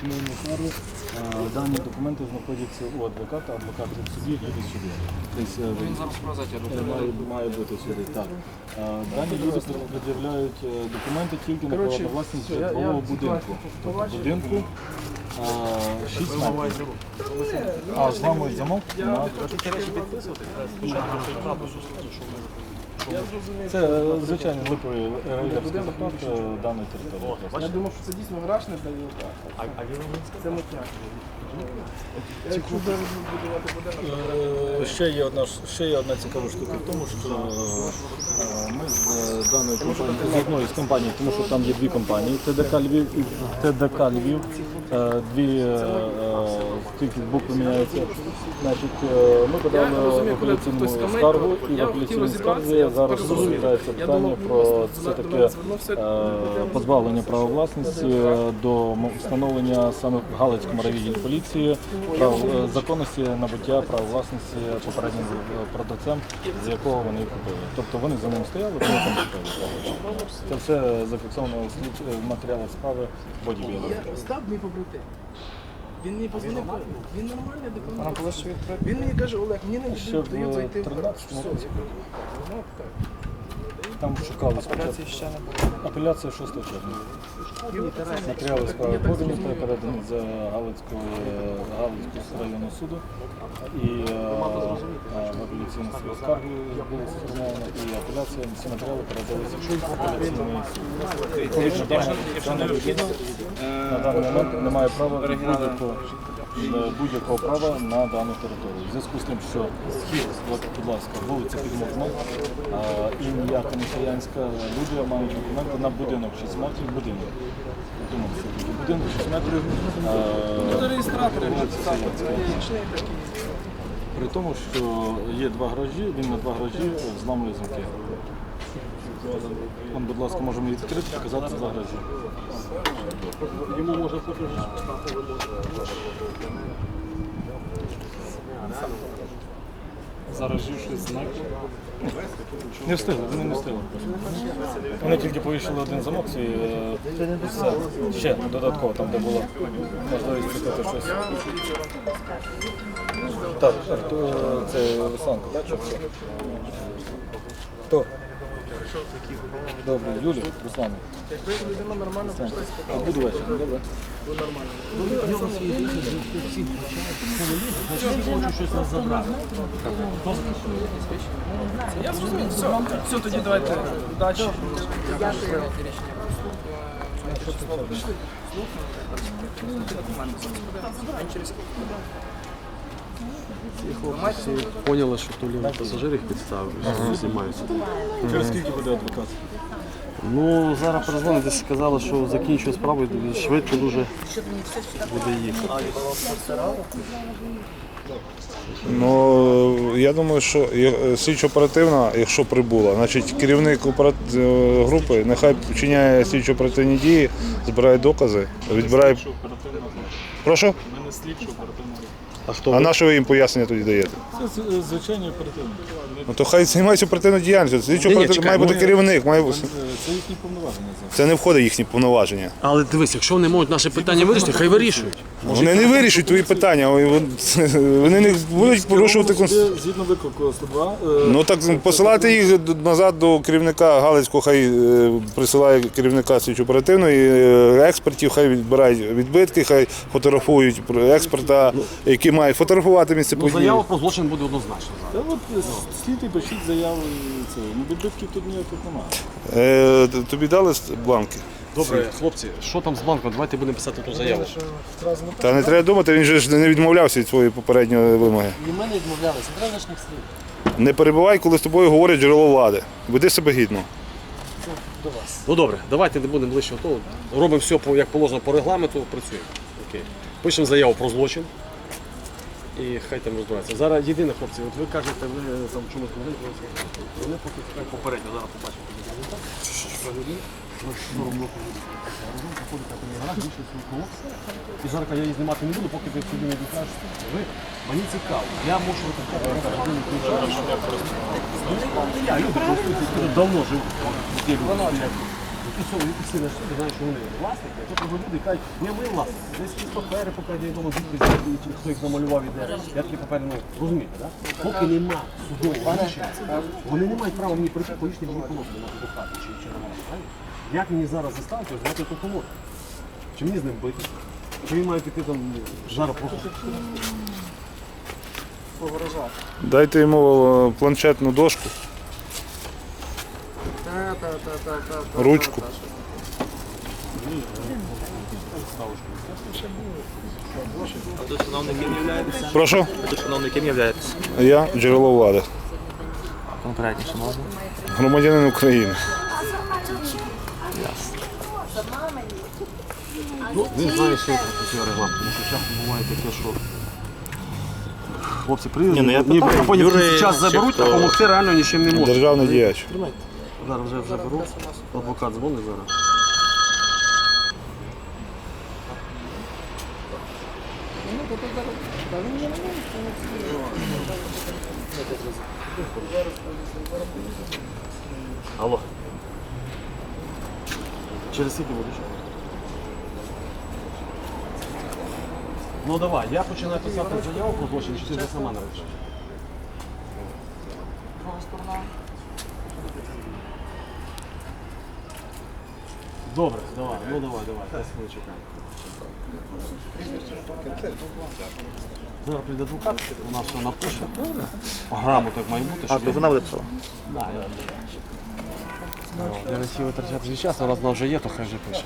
сімейну пару. Е, Дані документи знаходяться у адвоката, адвокат в суді, люди в суді. Е, Він зараз Е. Має, має бути сюди, так. Дані люди пред'являють документи тільки на право власність житлового будинку. Тобто будинку е, 6 метрів. А зламують замок на це е, звичайно липовий рейдерський захват е, даної території. Я думав, що це дійсно гараж не дає. Це мотняк. Якщо буде будувати будинок, Е, Ще є одна ще є одна цікава штука в тому, що е, ми з е, даною компанією, з одною з компаній, тому що там є дві компанії, ТДК Львів і ТДК Львів. Е, Дві е, е, тільки букви міняються. Значить, е, ми подали апеляційну скаргу і в я апеляційній скарзі зараз розглядається питання про це таке мене звернувся, е, позбавлення права власності е, до встановлення саме в Галицькому райвідділі поліції прав законності набуття права власності попереднім продавцем, з якого вони купили. Тобто вони за ним стояли, вони там купили. Це все зафіксовано в матеріалах справи бодібілу. Я став мій побратим. Він мені позвонив, він нормальний дипломат. Він мені каже, Олег, мені не дають зайти в 13-му Там шукали спочатку. Апеляція 6 червня. Матеріали справи подані, передані за Галицького Галицького районного суду. І е, е, в апеляційну скаргу було сформовано, і апеляція, ці матеріали передалися в апеляційний суд. Відповідно, дана дана на даний момент не має права будь-якого е, будь-якого права на дану територію. В зв'язку з тим, що схід, будь ласка, вулиця Підмогна, ім'я Комісіянська, люди мають документи на будинок 6 метрів будинок. Собі, будинок 6 метрів. е, вулиця Саянська. При тому, що є два гаражі, він на два гаражі зламує замки. Вон, будь ласка, можемо відкрити, показати гаражі. Йому може Заражившись знак. Не встигли, вони не встигли. Вони тільки повішали один замок свій, е, і все. Ще додатково, там де було можливість купити щось. Так, хто це Русланка, так? Чи хто? Хто? Добре, Юлі, Руслан. Якби людина нормально прийшла і спитала, Буду вечір, добре? я зрозумів, все, все, тоді давайте, удачі. Поняли, що то лівий пасажир їх підставив, що знімаються. Через скільки буде адвокат? Ну, зараз перезвонити, сказали, що закінчую справу, і швидко дуже буде їхати. Ну я думаю, що е, слідчо оперативна, якщо прибула, значить керівник е, групи нехай вчиняє слідчо оперативні дії, збирає докази, відбирає. Прошу? Ми не слідчо оперативно. А хто А на що ви їм пояснення тоді даєте? Це звичайні оперативні. Ну то хай займається оперативною діяльністю. Слідчо Ні, ні, має бути керівник, має бути- Це їхні повноваження. це. це не входить в їхні повноваження. Але дивись, якщо вони можуть наше питання вирішити, хай вирішують. Вони не вирішують твої питання, вони вони не будуть порушувати конституцію. Згідно- Згідно виклику 102, е, Ну так посилати їх д- назад до керівника Галицького, хай е, присилає керівника слідчо оперативної е, експертів, хай відбирають відбитки, хай фотографують про- експерта, який має фотографувати місце Ну, події. заява про злочин буде однозначно. Та от е, слід і пишіть заяву і це. Ну, відбитків тут ніяких немає. Е, т- Тобі дали с- бланки? Добре, хлопці, що там з банком? Давайте будемо писати ту заяву. Та не треба думати, він же ж не відмовлявся від своєї попередньої вимоги. Від мене відмовлялися, треба значних слів. Не перебувай, коли з тобою говорить джерело влади. Веди себе гідно. Ну добре, давайте не будемо ближче того. Робимо все по, як положено по регламенту, працюємо. Окей. Пишемо заяву про злочин. І хай там розбираються. Зараз єдине, хлопці, от ви кажете, ви там в чомусь могли, вони поки хай попередньо зараз побачимо. Ну. І зараз я її знімати не буду, поки ти собі не докажеш. Ви, мені цікаво, я можу. Я люди користуються, давно живуть. Люди стоять. підписали підписали суд, знають, що вони власники, а то приходять люди і кажуть, ні, ми власники. Десь якісь папери, поки я вдома звідки чи хто їх намалював іде. Я такі папери, ну, розумієте, так? Поки нема судового рішення, вони не мають права мені прийти поїхати мені полоски до хати чи, чи на правильно? Як мені зараз заставити розвивати ту комору? Чи мені з ним битися? Чи він має піти там зараз просто. Дайте йому е, планшетну дошку. Ручку. А тут чиновником являєтеся? Прошу, Тут чиновником являєтеся? я джерело влади, Конкретніше можна? громадянин України. Ну, він знає, що це працює регламент, тому що часто буває таке, що хлопці приїдуть, Ні, ну я ніби питаю, а потім час чи заберуть, а хто? допомогти реально нічим не можуть. Державний діяч. Зараз вже вже беру. Адвокат дзвонить зараз. Алло. Через скільки будеш? Ну давай, я починаю писати заяву про злочин, чи ти вже сама напишеш? Добре, давай, ну давай, давай, 10 ми чекаємо. Зараз прийде адвокат, у нас все напише. Програму так має бути, А, що то вона виписала. Я не хотів витрачати свій час, а раз вона вже є, то хай вже пише.